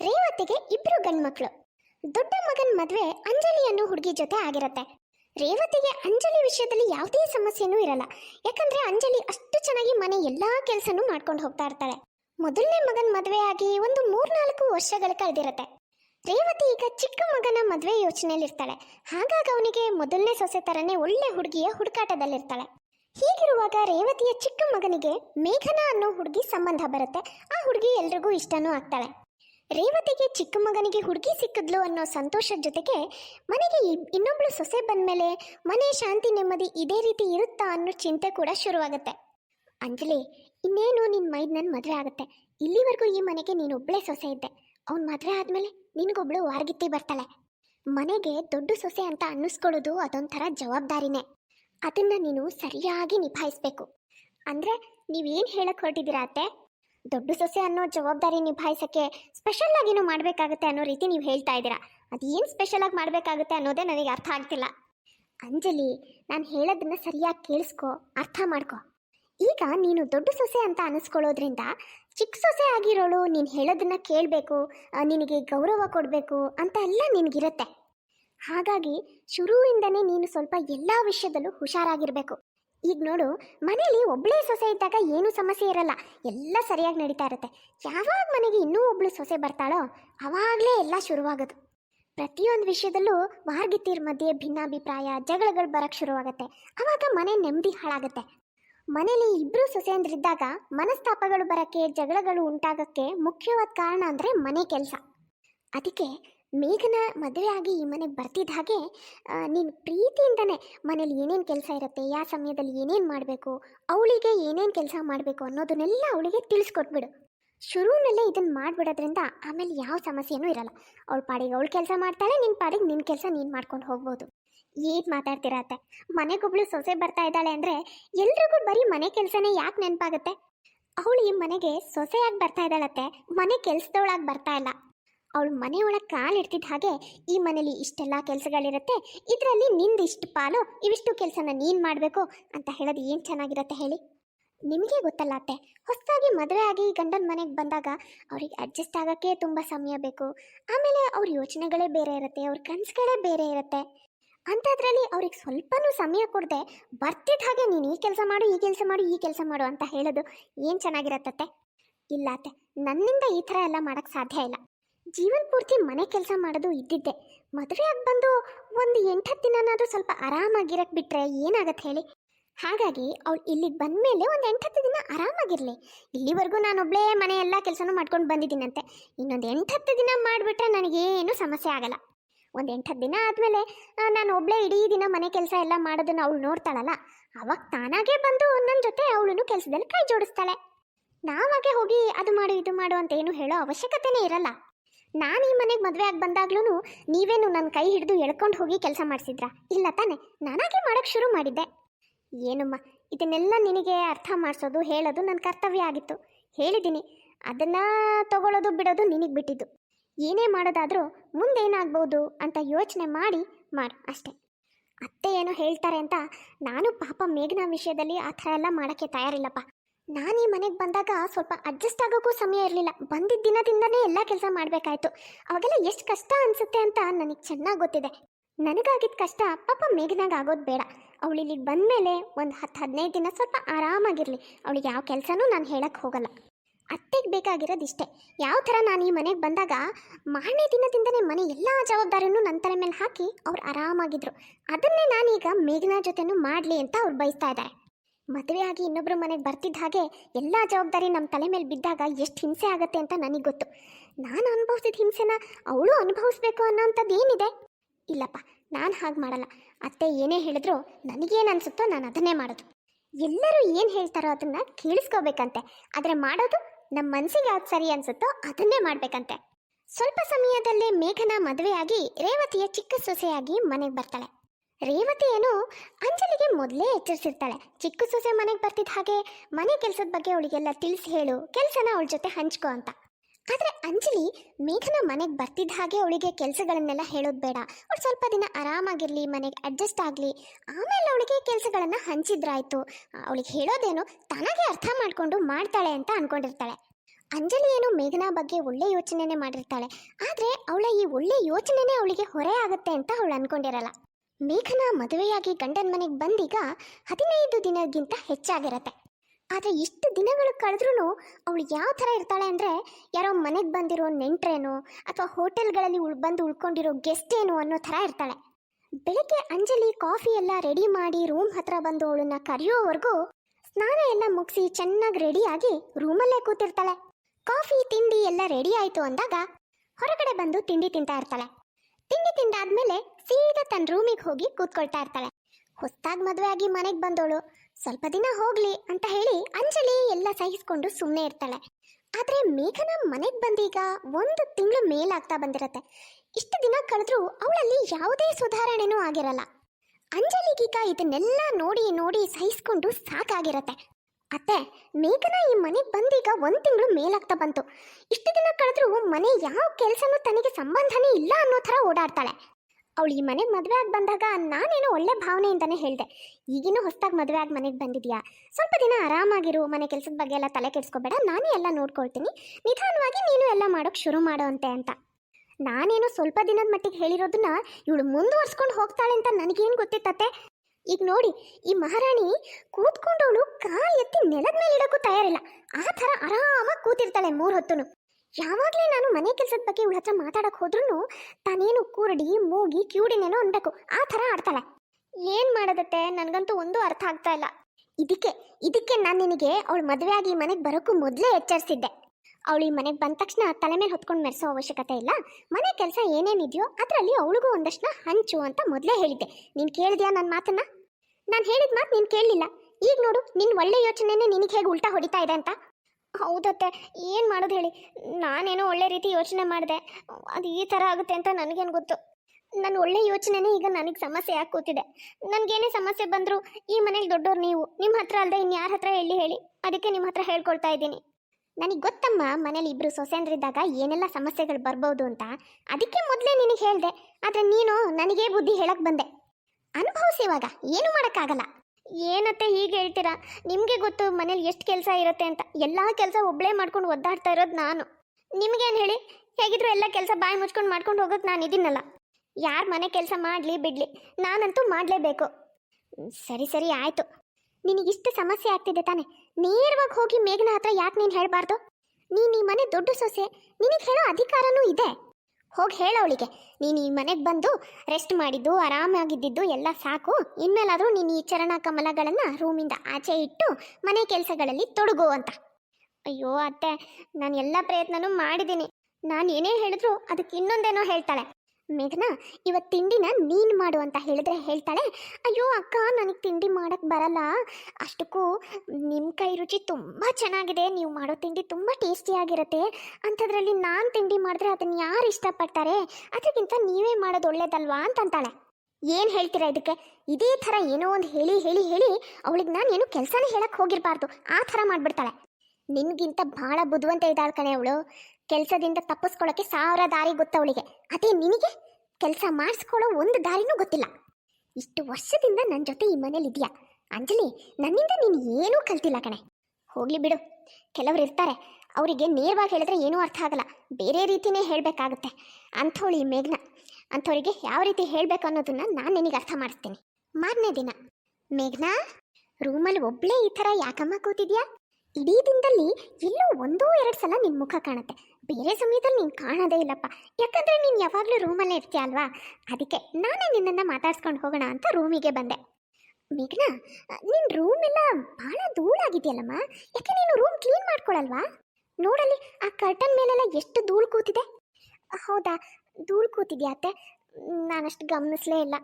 ರೇವತಿಗೆ ಇಬ್ರು ಗಂಡ್ಮಕ್ಳು. ದೊಡ್ಡ ಮಗನ್ ಮದ್ವೆ ಅಂಜಲಿ ಅನ್ನೋ ಹುಡುಗಿ ಜೊತೆ ಆಗಿರತ್ತೆ. ರೇವತಿಗೆ ಅಂಜಲಿ ವಿಷಯದಲ್ಲಿ ಯಾವುದೇ ಸಮಸ್ಯೆನೂ ಇರಲ್ಲ. ಯಾಕಂದ್ರೆ ಅಂಜಲಿ ಅಷ್ಟು ಚೆನ್ನಾಗಿ ಮನೆ ಎಲ್ಲಾ ಕೆಲಸನೂ ಮಾಡ್ಕೊಂಡು ಹೋಗ್ತಾ ಇರ್ತಾಳೆ. ಮೊದಲನೇ ಮಗನ್ ಮದ್ವೆ ಆಗಿ ಒಂದು ಮೂರ್ನಾಲ್ಕು ವರ್ಷಗಳ ಕಳೆದಿರತ್ತೆ. ರೇವತಿ ಈಗ ಚಿಕ್ಕ ಮಗನ ಮದ್ವೆ ಯೋಚನೆಯಲ್ಲಿರ್ತಾಳೆ. ಹಾಗಾಗಿ ಅವನಿಗೆ ಮೊದಲನೇ ಸೊಸೆ ತರನೇ ಒಳ್ಳೆ ಹುಡುಗಿಯ ಹುಡುಕಾಟದಲ್ಲಿರ್ತಾಳೆ. ಹೀಗಿರುವಾಗ ರೇವತಿಯ ಚಿಕ್ಕ ಮಗನಿಗೆ ಮೇಘನಾ ಅನ್ನೋ ಹುಡುಗಿ ಸಂಬಂಧ ಬರುತ್ತೆ. ಆ ಹುಡುಗಿ ಎಲ್ರಿಗೂ ಇಷ್ಟನೂ ಆಗ್ತಾಳೆ. ರೇವತಿಗೆ ಚಿಕ್ಕ ಮಗನಿಗೆ ಹುಡುಗಿ ಸಿಕ್ಕಿದ್ಲು ಅನ್ನೋ ಸಂತೋಷದ ಜೊತೆಗೆ ಮನೆಗೆ ಇನ್ನೊಬ್ಳು ಸೊಸೆ ಬಂದ್ಮೇಲೆ ಮನೆ ಶಾಂತಿ ನೆಮ್ಮದಿ ಇದೇ ರೀತಿ ಇರುತ್ತಾ ಅನ್ನೋ ಚಿಂತೆ ಕೂಡ ಶುರುವಾಗುತ್ತೆ. ಅಂಜಲಿ, ಇನ್ನೇನು ನಿನ್ನ ಮೈದ್ ನನ್ನ ಮದುವೆ ಆಗುತ್ತೆ. ಇಲ್ಲಿವರೆಗೂ ಈ ಮನೆಗೆ ನೀನು ಒಬ್ಬಳೇ ಸೊಸೆ ಇದ್ದೆ. ಅವ್ನ ಮದುವೆ ಆದಮೇಲೆ ನಿನಗೊಬ್ಳು ವಾರ್ಗಿತ್ತಿ ಬರ್ತಾಳೆ. ಮನೆಗೆ ದೊಡ್ಡ ಸೊಸೆ ಅಂತ ಅನ್ನಿಸ್ಕೊಳ್ಳೋದು ಅದೊಂಥರ ಜವಾಬ್ದಾರಿನೇ. ಅದನ್ನ ನೀನು ಸರಿಯಾಗಿ ನಿಭಾಯಿಸ್ಬೇಕು. ಅಂದ್ರೆ ನೀವೇನು ಹೇಳಕ್ ಹೊರಟಿದ್ದೀರಾ ಅತ್ತೆ? ದೊಡ್ಡ ಸೊಸೆ ಅನ್ನೋ ಜವಾಬ್ದಾರಿ ನಿಭಾಯಿಸೋಕ್ಕೆ ಸ್ಪೆಷಲ್ ಮಾಡಬೇಕಾಗುತ್ತೆ ಅನ್ನೋ ರೀತಿ ನೀವು ಹೇಳ್ತಾ ಇದ್ದೀರಾ? ಅದೇನು ಸ್ಪೆಷಲ್ ಆಗಿ ಮಾಡಬೇಕಾಗುತ್ತೆ ಅನ್ನೋದೇ ನನಗೆ ಅರ್ಥ ಆಗ್ತಿಲ್ಲ. ಅಂಜಲಿ, ನಾನು ಹೇಳೋದನ್ನ ಸರಿಯಾಗಿ ಕೇಳಿಸ್ಕೊ, ಅರ್ಥ ಮಾಡ್ಕೊ. ಈಗ ನೀನು ದೊಡ್ಡ ಸೊಸೆ ಅಂತ ಅನಿಸ್ಕೊಳ್ಳೋದ್ರಿಂದ ಚಿಕ್ಕ ಸೊಸೆ ಆಗಿರೋಳು, ನೀನು ಹೇಳೋದನ್ನ ಕೇಳಬೇಕು ನಿನಗೆ ಗೌರವ ಕೊಡಬೇಕು ಅಂತ ಎಲ್ಲ ನಿನಗಿರುತ್ತೆ. ಹಾಗಾಗಿ ಶುರುವಿಂದನೇ ನೀನು ಸ್ವಲ್ಪ ಎಲ್ಲ ವಿಷಯದಲ್ಲೂ ಹುಷಾರಾಗಿರಬೇಕು. ಈಗ ನೋಡು, ಮನೆಯಲ್ಲಿ ಒಬ್ಬಳೇ ಸೊಸೆ ಇದ್ದಾಗ ಏನೂ ಸಮಸ್ಯೆ ಇರಲ್ಲ. ಎಲ್ಲ ಸರಿಯಾಗಿ ನಡೀತಾ ಇರುತ್ತೆ. ಯಾವಾಗ ಮನೆಗೆ ಇನ್ನೂ ಒಬ್ಳು ಸೊಸೆ ಬರ್ತಾಳೋ, ಅವಾಗಲೇ ಎಲ್ಲ ಶುರುವಾಗೋದು. ಪ್ರತಿಯೊಂದು ವಿಷಯದಲ್ಲೂ ವಾರ್ಗಿತ್ತಿರ ಮಧ್ಯೆ ಭಿನ್ನಾಭಿಪ್ರಾಯ, ಜಗಳಗಳು ಬರಕ್ಕೆ ಶುರುವಾಗುತ್ತೆ. ಅವಾಗ ಮನೆ ನೆಮ್ಮದಿ ಹಾಳಾಗುತ್ತೆ. ಮನೇಲಿ ಇಬ್ಬರು ಸೊಸೆಯಂದ್ರಿದ್ದಾಗ ಮನಸ್ತಾಪಗಳು ಬರಕ್ಕೆ, ಜಗಳಗಳು ಉಂಟಾಗಕ್ಕೆ ಮುಖ್ಯವಾದ ಕಾರಣ ಅಂದರೆ ಮನೆ ಕೆಲಸ. ಅದಕ್ಕೆ ಮೇಘನ ಮದುವೆ ಆಗಿ ಈ ಮನೆಗೆ ಬರ್ತಿದ್ದ ಹಾಗೆ ನೀನು ಪ್ರೀತಿಯಿಂದನೇ ಮನೇಲಿ ಏನೇನು ಕೆಲಸ ಇರುತ್ತೆ ಯಾವ ಸಮಯದಲ್ಲಿ ಏನೇನು ಮಾಡಬೇಕು, ಅವಳಿಗೆ ಏನೇನು ಕೆಲಸ ಮಾಡಬೇಕು ಅನ್ನೋದನ್ನೆಲ್ಲ ಅವಳಿಗೆ ತಿಳಿಸ್ಕೊಟ್ಬಿಡು. ಶುರುವಿನಲ್ಲೇ ಇದನ್ನು ಮಾಡಿಬಿಡೋದ್ರಿಂದ ಆಮೇಲೆ ಯಾವ ಸಮಸ್ಯೆನೂ ಇರಲ್ಲ. ಅವಳ ಪಾಡಿಗೆ ಅವಳು ಕೆಲಸ ಮಾಡ್ತಾಳೆ ನಿನ್ನ ಪಾಡಿಗೆ ನಿನ್ನ ಕೆಲಸ ನೀನು ಮಾಡ್ಕೊಂಡು ಹೋಗ್ಬೋದು. ಏನು ಮಾತಾಡ್ತಿರತ್ತೆ ಮನೆಗೊಬ್ಳು ಸೊಸೆ ಬರ್ತಾ ಇದ್ದಾಳೆ ಅಂದರೆ ಎಲ್ರಿಗೂ ಬರೀ ಮನೆ ಕೆಲಸನೇ ಯಾಕೆ ನೆನಪಾಗುತ್ತೆ? ಅವಳು ಈ ಮನೆಗೆ ಸೊಸೆಯಾಗಿ ಬರ್ತಾ ಇದ್ದಾಳತ್ತೆ, ಮನೆ ಕೆಲಸದವಳಾಗಿ ಬರ್ತಾ ಇಲ್ಲ. ಅವಳು ಮನೆಯೊಳಗೆ ಕಾಲಿಡ್ತಿದ್ದ ಹಾಗೆ ಈ ಮನೇಲಿ ಇಷ್ಟೆಲ್ಲ ಕೆಲಸಗಳಿರುತ್ತೆ, ಇದರಲ್ಲಿ ನಿಂದು ಇಷ್ಟು ಪಾಲು, ಇವಿಷ್ಟು ಕೆಲಸನ ನೀನು ಮಾಡಬೇಕು ಅಂತ ಹೇಳೋದು ಏನು ಚೆನ್ನಾಗಿರುತ್ತೆ ಹೇಳಿ? ನಿಮಗೆ ಗೊತ್ತಲ್ಲ ಅತ್ತೆ, ಹೊಸದಾಗಿ ಮದುವೆ ಆಗಿ ಗಂಡನ ಮನೆಗೆ ಬಂದಾಗ ಅವ್ರಿಗೆ ಅಡ್ಜಸ್ಟ್ ಆಗೋಕ್ಕೆ ತುಂಬ ಸಮಯ ಬೇಕು, ಆಮೇಲೆ ಅವ್ರ ಯೋಚನೆಗಳೇ ಬೇರೆ ಇರುತ್ತೆ, ಅವ್ರ ಕನಸುಗಳೇ ಬೇರೆ ಇರುತ್ತೆ. ಅಂಥದ್ರಲ್ಲಿ ಅವ್ರಿಗೆ ಸ್ವಲ್ಪನೂ ಸಮಯ ಕೊಡದೆ, ಬರ್ತಿದ್ದ ಹಾಗೆ ನೀನು ಈ ಕೆಲಸ ಮಾಡು, ಈ ಕೆಲಸ ಮಾಡು, ಈ ಕೆಲಸ ಮಾಡು ಅಂತ ಹೇಳೋದು ಏನು ಚೆನ್ನಾಗಿರತ್ತತ್ತೆ? ಇಲ್ಲ ಅತ್ತೆ, ನನ್ನಿಂದ ಈ ಥರ ಎಲ್ಲ ಮಾಡೋಕ್ಕೆ ಸಾಧ್ಯ ಇಲ್ಲ. ಜೀವನ ಪೂರ್ತಿ ಮನೆ ಕೆಲಸ ಮಾಡೋದು ಇದ್ದಿದ್ದೆ. ಮದುವೆಯಾಗಿ ಬಂದು ಒಂದು ಎಂಟತ್ತು ದಿನನಾದರೂ ಸ್ವಲ್ಪ ಆರಾಮಾಗಿರಕ್ಕೆ ಬಿಟ್ಟರೆ ಏನಾಗತ್ತೆ ಹೇಳಿ? ಹಾಗಾಗಿ ಅವಳು ಇಲ್ಲಿಗೆ ಬಂದಮೇಲೆ ಒಂದು ಎಂಟತ್ತು ದಿನ ಆರಾಮಾಗಿರಲಿ. ಇಲ್ಲಿವರೆಗೂ ನಾನೊಬ್ಬಳೇ ಮನೆ ಎಲ್ಲ ಕೆಲಸನೂ ಮಾಡ್ಕೊಂಡು ಬಂದಿದ್ದೀನಂತೆ. ಇನ್ನೊಂದು ಎಂಟತ್ತು ದಿನ ಮಾಡಿಬಿಟ್ರೆ ನನಗೇನು ಸಮಸ್ಯೆ ಆಗಲ್ಲ. ಒಂದು ಎಂಟತ್ತು ದಿನ ಆದಮೇಲೆ ನಾನು ಒಬ್ಬಳೇ ಇಡೀ ದಿನ ಮನೆ ಕೆಲಸ ಎಲ್ಲ ಮಾಡೋದನ್ನು ಅವಳು ನೋಡ್ತಾಳಲ್ಲ? ಅವಾಗ ತಾನಾಗೇ ಬಂದು ನನ್ನ ಜೊತೆ ಅವಳನ್ನು ಕೆಲಸದಲ್ಲಿ ಕೈ ಜೋಡಿಸ್ತಾಳೆ ನಾವಾಗೆ ಹೋಗಿ ಅದು ಮಾಡು, ಇದು ಮಾಡು ಅಂತ ಏನು ಹೇಳೋ ಅವಶ್ಯಕತೆನೇ ಇರಲ್ಲ. ನಾನು ಈ ಮನೆಗೆ ಮದುವೆ ಆಗಿ ಬಂದಾಗ್ಲೂ ನೀವೇನು ನನ್ನ ಕೈ ಹಿಡಿದು ಎಳ್ಕೊಂಡು ಹೋಗಿ ಕೆಲಸ ಮಾಡಿಸಿದ್ರ? ಇಲ್ಲ ತಾನೆ, ನಾನಾಗೆ ಮಾಡೋಕ್ಕೆ ಶುರು ಮಾಡಿದ್ದೆ. ಏನಮ್ಮ, ಇದನ್ನೆಲ್ಲ ನಿನಗೆ ಅರ್ಥ ಮಾಡಿಸೋದು, ಹೇಳೋದು ನನ್ನ ಕರ್ತವ್ಯ ಆಗಿತ್ತು. ಹೇಳಿದ್ದೀನಿ, ಅದನ್ನು ತಗೊಳ್ಳೋದು ಬಿಡೋದು ನಿನಗೆ ಬಿಟ್ಟಿದ್ದು. ಏನೇ ಮಾಡೋದಾದರೂ ಮುಂದೇನಾಗ್ಬೋದು ಅಂತ ಯೋಚನೆ ಮಾಡಿ ಮಾಡು, ಅಷ್ಟೇ. ಅತ್ತೆ ಏನೋ ಹೇಳ್ತಾರೆ ಅಂತ ನಾನು ಪಾಪ ಮೇಘನ ವಿಷಯದಲ್ಲಿ ಆ ಥರ ಎಲ್ಲ ಮಾಡೋಕ್ಕೆ ತಯಾರಿಲ್ಲಪ್ಪ. ನಾನು ಈ ಮನೆಗೆ ಬಂದಾಗ ಸ್ವಲ್ಪ ಅಡ್ಜಸ್ಟ್ ಆಗೋಕ್ಕೂ ಸಮಯ ಇರಲಿಲ್ಲ. ಬಂದಿದ್ದ ದಿನದಿಂದನೇ ಎಲ್ಲ ಕೆಲಸ ಮಾಡಬೇಕಾಯ್ತು. ಅವಾಗೆಲ್ಲ ಎಷ್ಟು ಕಷ್ಟ ಅನಿಸುತ್ತೆ ಅಂತ ನನಗೆ ಚೆನ್ನಾಗಿ ಗೊತ್ತಿದೆ. ನನಗಾಗಿದ್ದ ಕಷ್ಟ ಪಾಪ ಮೇಘನಾಗ ಆಗೋದು ಬೇಡ. ಅವಳು ಇಲ್ಲಿಗೆ ಬಂದಮೇಲೆ ಒಂದು ಹತ್ತು ಹದಿನೈದು ದಿನ ಸ್ವಲ್ಪ ಆರಾಮಾಗಿರಲಿ. ಅವಳಿಗೆ ಯಾವ ಕೆಲಸನೂ ನಾನು ಹೇಳಕ್ಕೆ ಹೋಗಲ್ಲ. ಅತ್ತೆಗೆ ಬೇಕಾಗಿರೋದು ಇಷ್ಟೇ. ಯಾವ ಥರ ನಾನು ಈ ಮನೆಗೆ ಬಂದಾಗ ಮಾರನೇ ದಿನದಿಂದನೇ ಮನೆ ಎಲ್ಲ ಜವಾಬ್ದಾರಿಯೂ ನನ್ನ ತಲೆ ಮೇಲೆ ಹಾಕಿ ಅವ್ರು ಆರಾಮಾಗಿದ್ರು. ಅದನ್ನೇ ನಾನೀಗ ಮೇಘನಾ ಜೊತೆನೂ ಮಾಡಲಿ ಅಂತ ಅವ್ರು ಬಯಸ್ತಾ ಇದ್ದಾರೆ ಮದುವೆ ಆಗಿ ಇನ್ನೊಬ್ಬರು ಮನೆಗೆ ಬರ್ತಿದ್ದ ಹಾಗೆ ಎಲ್ಲ ಜವಾಬ್ದಾರಿ ನಮ್ಮ ತಲೆ ಮೇಲೆ ಬಿದ್ದಾಗ ಎಷ್ಟು ಹಿಂಸೆ ಆಗುತ್ತೆ ಅಂತ ನನಗೆ ಗೊತ್ತು. ನಾನು ಅನುಭವಿಸಿದ ಹಿಂಸೆನ ಅವಳು ಅನುಭವಿಸ್ಬೇಕು ಅನ್ನೋಂಥದ್ದು ಏನಿದೆ? ಇಲ್ಲಪ್ಪ, ನಾನು ಹಾಗೆ ಮಾಡಲ್ಲ. ಅತ್ತೆ ಏನೇ ಹೇಳಿದ್ರು ನನಗೇನು ಅನಿಸುತ್ತೋ ನಾನು ಅದನ್ನೇ ಮಾಡೋದು. ಎಲ್ಲರೂ ಏನು ಹೇಳ್ತಾರೋ ಅದನ್ನು ಕೇಳಿಸ್ಕೋಬೇಕಂತೆ. ಆದರೆ ಮಾಡೋದು ನಮ್ಮ ಮನಸ್ಸಿಗೆ ಯಾವ್ದು ಸರಿ ಅನಿಸುತ್ತೋ ಅದನ್ನೇ ಮಾಡಬೇಕಂತೆ. ಸ್ವಲ್ಪ ಸಮಯದಲ್ಲೇ ಮೇಘನ ಮದುವೆಯಾಗಿ ರೇವತಿಯ ಚಿಕ್ಕ ಸೊಸೆಯಾಗಿ ಮನೆಗೆ ಬರ್ತಾಳೆ. ರೇವತಿ ಏನು ಅಂಜಲಿಗೆ ಮೊದಲೇ ಎಚ್ಚರಿಸಿರ್ತಾಳೆ. ಚಿಕ್ಕ ಸೊಸೆ ಮನೆಗೆ ಬರ್ತಿದ್ದ ಹಾಗೆ ಮನೆ ಕೆಲಸದ ಬಗ್ಗೆ ಅವಳಿಗೆಲ್ಲ ತಿಳಿಸಿ ಹೇಳು, ಕೆಲಸನ ಅವಳ ಜೊತೆ ಹಂಚ್ಕೊ ಅಂತ. ಆದರೆ ಅಂಜಲಿ ಮೇಘನ ಮನೆಗೆ ಬರ್ತಿದ್ದ ಹಾಗೆ ಅವಳಿಗೆ ಕೆಲಸಗಳನ್ನೆಲ್ಲ ಹೇಳೋದು ಬೇಡ. ಅವಳು ಸ್ವಲ್ಪ ದಿನ ಆರಾಮಾಗಿರಲಿ, ಮನೆಗೆ ಅಡ್ಜಸ್ಟ್ ಆಗಲಿ. ಆಮೇಲೆ ಅವಳಿಗೆ ಕೆಲಸಗಳನ್ನು ಹಂಚಿದ್ರಾಯ್ತು. ಅವಳಿಗೆ ಹೇಳೋದೇನು ತನಗೆ ಅರ್ಥ ಮಾಡಿಕೊಂಡು ಮಾಡ್ತಾಳೆ ಅಂತ ಅನ್ಕೊಂಡಿರ್ತಾಳೆ. ಅಂಜಲಿ ಏನು ಮೇಘನಾ ಬಗ್ಗೆ ಒಳ್ಳೆ ಯೋಚನೆನೇ ಮಾಡಿರ್ತಾಳೆ. ಆದರೆ ಅವಳ ಈ ಒಳ್ಳೆ ಯೋಚನೆನೇ ಅವಳಿಗೆ ಹೊರೆ ಆಗುತ್ತೆ ಅಂತ ಅವಳು ಅನ್ಕೊಂಡಿರಲ್ಲ. ಮೇಘನಾ ಮದುವೆಯಾಗಿ ಗಂಡನ ಮನೆಗೆ ಬಂದೀಗ ಹದಿನೈದು ದಿನಕ್ಕಿಂತ ಹೆಚ್ಚಾಗಿರತ್ತೆ. ಆದರೆ ಇಷ್ಟು ದಿನಗಳು ಕಳೆದ್ರೂ ಅವಳು ಯಾವ ಥರ ಇರ್ತಾಳೆ ಅಂದರೆ ಯಾರೋ ಮನೆಗೆ ಬಂದಿರೋ ನೆಂಟ್ರೇನೋ ಅಥವಾ ಹೋಟೆಲ್ಗಳಲ್ಲಿ ಉಳ್, ಬಂದು ಉಳ್ಕೊಂಡಿರೋ ಗೆಸ್ಟ್ ಏನು ಅನ್ನೋ ಥರ ಇರ್ತಾಳೆ. ಬೆಳಗ್ಗೆ ಅಂಜಲಿ ಕಾಫಿ ಎಲ್ಲ ರೆಡಿ ಮಾಡಿ ರೂಮ್ ಹತ್ರ ಬಂದು ಅವಳನ್ನ ಕರೆಯೋವರೆಗೂ ಸ್ನಾನ ಎಲ್ಲ ಮುಗಿಸಿ ಚೆನ್ನಾಗಿ ರೆಡಿಯಾಗಿ ರೂಮಲ್ಲೇ ಕೂತಿರ್ತಾಳೆ. ಕಾಫಿ, ತಿಂಡಿ ಎಲ್ಲ ರೆಡಿ ಆಯಿತು ಅಂದಾಗ ಹೊರಗಡೆ ಬಂದು ತಿಂಡಿ ತಿಂತಾ ಇರ್ತಾಳೆ. ತಿಂಡಿ ತಿಂದಾದ್ಮೇಲೆ ಸೀದಾ ತನ್ನ ರೂಮಿಗೆ ಹೋಗಿ ಕೂತ್ಕೊಳ್ತಾ ಇರ್ತಾಳೆ. ಹೊಸ್ದಾಗಿ ಮದುವೆ ಆಗಿ ಮನೆಗೆ ಬಂದವಳು ಸ್ವಲ್ಪ ದಿನ ಹೋಗ್ಲಿ ಅಂತ ಹೇಳಿ ಅಂಜಲಿ ಎಲ್ಲ ಸಹಿಸ್ಕೊಂಡು ಸುಮ್ಮನೆ ಇರ್ತಾಳೆ. ಆದ್ರೆ ಮೇಘನ ಮನೆಗೆ ಬಂದೀಗ ಒಂದು ತಿಂಗಳು ಮೇಲಾಗ್ತಾ ಬಂದಿರತ್ತೆ. ಇಷ್ಟು ದಿನ ಕಳೆದ್ರೂ ಅವಳಲ್ಲಿ ಯಾವುದೇ ಸುಧಾರಣೆನೂ ಆಗಿರಲ್ಲ. ಅಂಜಲಿಗೀಗ ಇದನ್ನೆಲ್ಲ ನೋಡಿ ನೋಡಿ ಸಹಿಸ್ಕೊಂಡು ಸಾಕಾಗಿರತ್ತೆ. ಅತ್ತೆ, ಮೇಘನ ಈ ಮನೆಗೆ ಬಂದೀಗ ಒಂದು ತಿಂಗಳು ಮೇಲಾಗ್ತಾ ಬಂತು. ಇಷ್ಟು ದಿನ ಕಳೆದ್ರೂ ಮನೆ ಯಾವ ಕೆಲಸನೂ ತನಗೆ ಸಂಬಂಧನೇ ಇಲ್ಲ ಅನ್ನೋ ಥರ ಓಡಾಡ್ತಾಳೆ. ಅವಳು ಈ ಮನೆಗೆ ಮದುವೆ ಆಗಿ ಬಂದಾಗ ನಾನೇನೋ ಒಳ್ಳೆ ಭಾವನೆಯಿಂದನೇ ಹೇಳಿದೆ. ಈಗಿನೂ ಹೊಸ್ದಾಗಿ ಮದುವೆ ಆಗಿ ಮನೆಗೆ ಬಂದಿದ್ಯಾ? ಸ್ವಲ್ಪ ದಿನ ಆರಾಮಾಗಿರು, ಮನೆ ಕೆಲಸದ ಬಗ್ಗೆ ಎಲ್ಲ ತಲೆ ಕೆಡಿಸ್ಕೋಬೇಡ, ನಾನೇ ಎಲ್ಲ ನೋಡ್ಕೊಳ್ತೀನಿ. ನಿಧಾನವಾಗಿ ನೀನು ಎಲ್ಲ ಮಾಡೋಕ್ಕೆ ಶುರು ಮಾಡೋಂತೆ ಅಂತ. ನಾನೇನೋ ಸ್ವಲ್ಪ ದಿನದ ಮಟ್ಟಿಗೆ ಹೇಳಿರೋದನ್ನ ಇವಳು ಮುಂದುವರ್ಸ್ಕೊಂಡು ಹೋಗ್ತಾಳೆ ಅಂತ ನನಗೇನು ಗೊತ್ತಿತ್ತತ್ತೆ? ಈಗ ನೋಡಿ, ಈ ಮಹಾರಾಣಿ ಕೂತ್ಕೊಂಡವಳು ಕಾಲ್ ಎತ್ತಿ ನೆಲದ ಮೇಲೆ ಇಡಕ್ಕೂ ತಯಾರಿಲ್ಲ. ಆ ಥರ ಆರಾಮಾಗಿ ಕೂತಿರ್ತಾಳೆ ಮೂರು ಹೊತ್ತುನು. ಯಾವಾಗಲೇ ನಾನು ಮನೆ ಕೆಲಸದ ಬಗ್ಗೆ ಇವಳ ಹತ್ರ ಮಾತಾಡಕ್ ಹೋದ್ರೂ ತಾನೇನು ಕೂರಡಿ, ಮೂಗಿ, ಕ್ಯೂಡಿನೇನೋ ಅನ್ಬೇಕು. ಆ ಥರ ಆಡ್ತಾಳೆ. ಏನು ಮಾಡೋದತ್ತೆ? ನನಗಂತೂ ಒಂದು ಅರ್ಥ ಆಗ್ತಾ ಇಲ್ಲ. ಇದಕ್ಕೆ ಇದಕ್ಕೆ ನಾನು ನಿನಗೆ ಅವಳು ಮದುವೆ ಆಗಿ ಮನೆಗೆ ಬರೋಕ್ಕೂ ಮೊದಲೇ ಎಚ್ಚರಿಸಿದ್ದೆ. ಅವಳು ಈ ಮನೆಗೆ ಬಂದ ತಕ್ಷಣ ತಲೆ ಮೇಲೆ ಹೊತ್ಕೊಂಡು ಮೆರೆಸೋ ಅವಶ್ಯಕತೆ ಇಲ್ಲ. ಮನೆ ಕೆಲಸ ಏನೇನಿದೆಯೋ ಅದರಲ್ಲಿ ಅವಳಿಗೂ ಒಂದಷ್ಟನ್ನ ಹಂಚು ಅಂತ ಮೊದಲೇ ಹೇಳಿದ್ದೆ. ನೀನು ಕೇಳಿದ್ಯಾ ನನ್ನ ಮಾತನ್ನ? ನಾನು ಹೇಳಿದ ಮಾತು ನೀನು ಕೇಳಲಿಲ್ಲ. ಈಗ ನೋಡು ನಿನ್ನ ಒಳ್ಳೆ ಯೋಚನೆನೇ ನಿನಗೆ ಹೇಗೆ ಉಲ್ಟಾ ಹೊಡಿತಾ ಇದೆ ಅಂತ. ಹೌದತ್ತೆ, ಏನು ಮಾಡೋದು ಹೇಳಿ? ನಾನೇನೋ ಒಳ್ಳೆ ರೀತಿ ಯೋಚನೆ ಮಾಡಿದೆ. ಅದು ಈ ಥರ ಆಗುತ್ತೆ ಅಂತ ನನಗೇನು ಗೊತ್ತು? ನನ್ನ ಒಳ್ಳೆ ಯೋಚನೆನೇ ಈಗ ನನಗೆ ಸಮಸ್ಯೆ ಯಾಕೆ ಕೂತಿದೆ? ನನಗೇನೇ ಸಮಸ್ಯೆ ಬಂದರೂ ಈ ಮನೇಲಿ ದೊಡ್ಡೋರು ನೀವು? ನಿಮ್ಮ ಹತ್ರ ಅಲ್ಲದೆ ಯಾರ ಹತ್ರ ಹೇಳಿ ಹೇಳಿ. ಅದಕ್ಕೆ ನಿಮ್ಮ ಹತ್ರ ಹೇಳ್ಕೊಳ್ತಾ ಇದ್ದೀನಿ. ನನಗೆ ಗೊತ್ತಮ್ಮ, ಮನೇಲಿ ಇಬ್ಬರು ಸೊಸೆಂದ್ರಿದ್ದಾಗ ಏನೆಲ್ಲ ಸಮಸ್ಯೆಗಳು ಬರ್ಬೋದು ಅಂತ. ಅದಕ್ಕೆ ಮೊದಲೇ ನಿನಗೆ ಹೇಳಿದೆ, ಆದರೆ ನೀನು ನನಗೇ ಬುದ್ಧಿ ಹೇಳಕ್ಕೆ ಬಂದೆ. ಅನುಭವಿಸಿ ಇವಾಗ ಏನು ಮಾಡೋಕ್ಕಾಗಲ್ಲ. ಏನತ್ತೆ ಹೀಗೆ ಹೇಳ್ತೀರಾ? ನಿಮಗೆ ಗೊತ್ತು ಮನೇಲಿ ಎಷ್ಟು ಕೆಲಸ ಇರುತ್ತೆ ಅಂತ. ಎಲ್ಲ ಕೆಲಸ ಒಬ್ಬಳೇ ಮಾಡ್ಕೊಂಡು ಒದ್ದಾಡ್ತಾ ಇರೋದು ನಾನು. ನಿಮಗೇನು ಹೇಳಿ? ಹೇಗಿದ್ರು ಎಲ್ಲ ಕೆಲಸ ಬಾಯಿ ಮುಚ್ಕೊಂಡು ಮಾಡ್ಕೊಂಡು ಹೋಗೋದು ನಾನು ಇದೀನಲ್ಲ. ಯಾರು ಮನೆ ಕೆಲಸ ಮಾಡಲಿ ಬಿಡಲಿ, ನಾನಂತೂ ಮಾಡಲೇಬೇಕು. ಸರಿ ಸರಿ, ಆಯಿತು. ನಿನಗಿಷ್ಟು ಸಮಸ್ಯೆ ಆಗ್ತಿದೆ ತಾನೆ. ನೇರವಾಗಿ ಹೋಗಿ ಮೇಘನ ಹತ್ರ ಯಾಕೆ ನೀನು ಹೇಳಬಾರ್ದು? ನೀನು ಈ ಮನೆ ದೊಡ್ಡ ಸೊಸೆ, ನಿನಗೆ ಹೇಳೋ ಅಧಿಕಾರನೂ ಇದೆ. ಹೋಗಿ ಹೇಳವಳಿಗೆ ನೀನು ಈ ಮನೆಗೆ ಬಂದು ರೆಸ್ಟ್ ಮಾಡಿದ್ದು, ಆರಾಮಾಗಿದ್ದಿದ್ದು ಎಲ್ಲ ಸಾಕು. ಇನ್ಮೇಲಾದರೂ ನೀನು ಈ ಚರಣ ಕಮಲಗಳನ್ನು ರೂಮಿಂದ ಆಚೆ ಇಟ್ಟು ಮನೆ ಕೆಲಸಗಳಲ್ಲಿ ತೊಡಗು ಅಂತ. ಅಯ್ಯೋ ಅತ್ತೆ, ನಾನು ಎಲ್ಲ ಪ್ರಯತ್ನನೂ ಮಾಡಿದ್ದೀನಿ. ನಾನು ಏನೇ ಹೇಳಿದ್ರು ಅದಕ್ಕೆ ಇನ್ನೊಂದೇನೋ ಹೇಳ್ತಾಳೆ. ಮೇಘನಾ ಇವತ್ತು ತಿಂಡಿನ ನೀನು ಮಾಡು ಅಂತ ಹೇಳಿದ್ರೆ ಹೇಳ್ತಾಳೆ. ಅಯ್ಯೋ ಅಕ್ಕ, ನನಗೆ ತಿಂಡಿ ಮಾಡೋಕ್ಕೆ ಬರಲ್ಲ. ಅಷ್ಟಕ್ಕೂ ನಿಮ್ಮ ಕೈ ರುಚಿ ತುಂಬ ಚೆನ್ನಾಗಿದೆ. ನೀವು ಮಾಡೋ ತಿಂಡಿ ತುಂಬ ಟೇಸ್ಟಿಯಾಗಿರುತ್ತೆ ಅಂಥದ್ರಲ್ಲಿ ನಾನು ತಿಂಡಿ ಮಾಡಿದ್ರೆ ಅದನ್ನು ಯಾರು ಇಷ್ಟಪಡ್ತಾರೆ? ಅದಕ್ಕಿಂತ ನೀವೇ ಮಾಡೋದು ಒಳ್ಳೇದಲ್ವಾ ಅಂತಂತಾಳೆ ಏನು ಹೇಳ್ತೀರಾ ಇದಕ್ಕೆ? ಇದೇ ಥರ ಏನೋ ಒಂದು ಹೇಳಿ ಹೇಳಿ ಹೇಳಿ ಅವಳಿಗೆ ನಾನು ಏನು ಕೆಲಸನೇ ಹೇಳಕ್ಕೆ ಹೋಗಿರಬಾರ್ದು. ಆ ಥರ ಮಾಡಿಬಿಡ್ತಾಳೆ. ನಿನಗಿಂತ ಭಾಳ ಬುದ್ಧಿವಂತ ಇದ್ದಾಳೆ ಕಣೆ ಅವಳು. ಕೆಲಸದಿಂದ ತಪ್ಪಿಸ್ಕೊಳ್ಳೋಕೆ ಸಾವಿರ ದಾರಿ ಗೊತ್ತವಳಿಗೆ ಅದೇ ನಿನಗೆ? ಕೆಲಸ ಮಾಡಿಸ್ಕೊಳ್ಳೋ ಒಂದು ದಾರಿನೂ ಗೊತ್ತಿಲ್ಲ. ಇಷ್ಟು ವರ್ಷದಿಂದ ನನ್ನ ಜೊತೆ ಈ ಮನೇಲಿ ಇದೆಯಾ? ಅಂಜಲಿ, ನನ್ನಿಂದ ನೀನು ಏನೂ ಕಲ್ತಿಲ್ಲ ಕಣೆ. ಹೋಗ್ಲಿ ಬಿಡು. ಕೆಲವರು ಇರ್ತಾರೆ. ಅವರಿಗೆ ನೇರವಾಗಿ ಹೇಳಿದ್ರೆ ಏನೂ ಅರ್ಥ ಆಗಲ್ಲ. ಬೇರೆ ರೀತಿನೇ ಹೇಳಬೇಕಾಗುತ್ತೆ. ಅಂಥವಳು ಈ ಮೇಘ್ನ. ಅಂಥವರಿಗೆ ಯಾವ ರೀತಿ ಹೇಳಬೇಕು ಅನ್ನೋದನ್ನ ನಾನು ನಿನಗೆ ಅರ್ಥ ಮಾಡಿಸ್ತೀನಿ. ಮಾರನೇ ದಿನ. ಮೇಘ್ನಾ ರೂಮಲ್ಲಿ ಒಬ್ಳೇ ಈ ಥರ ಯಾಕಮ್ಮ ಕೂತಿದ್ಯಾ? ಇಡೀ ದಿನದಲ್ಲಿ ಎಲ್ಲೋ ಒಂದೋ ಎರಡು ಸಲ ನಿನ್ನ ಮುಖ ಕಾಣುತ್ತೆ. ಬೇರೆ ಸಮಯದಲ್ಲಿ ನೀನು ಕಾಣೋದೇ ಇಲ್ಲಪ್ಪ. ಯಾಕಂದ್ರೆ ನೀನು ಯಾವಾಗಲೂ ರೂಮಲ್ಲೇ ಇರ್ತೀಯ ಅಲ್ವಾ? ಅದಕ್ಕೆ ನಾನೇ ನಿನ್ನನ್ನು ಮಾತಾಡ್ಸ್ಕೊಂಡು ಹೋಗೋಣ ಅಂತ ರೂಮಿಗೆ ಬಂದೆ. ಮೇಘನಾ ನಿನ್ನ ರೂಮ್ ಎಲ್ಲ ಭಾಳ ಧೂಳಾಗಿದೆಯಲ್ಲಮ್ಮ ಯಾಕೆ ನೀನು ರೂಮ್ ಕ್ಲೀನ್ ಮಾಡ್ಕೊಳಲ್ವಾ? ನೋಡಲ್ಲಿ, ಆ ಕರ್ಟನ್ ಮೇಲೆಲ್ಲ ಎಷ್ಟು ಧೂಳು ಕೂತಿದೆ. ಹೌದಾ, ಧೂಳು ಕೂತಿದ್ಯಾ ಅತ್ತೆ? ನಾನಷ್ಟು ಗಮನಿಸ್ಲೇ ಇಲ್ಲ.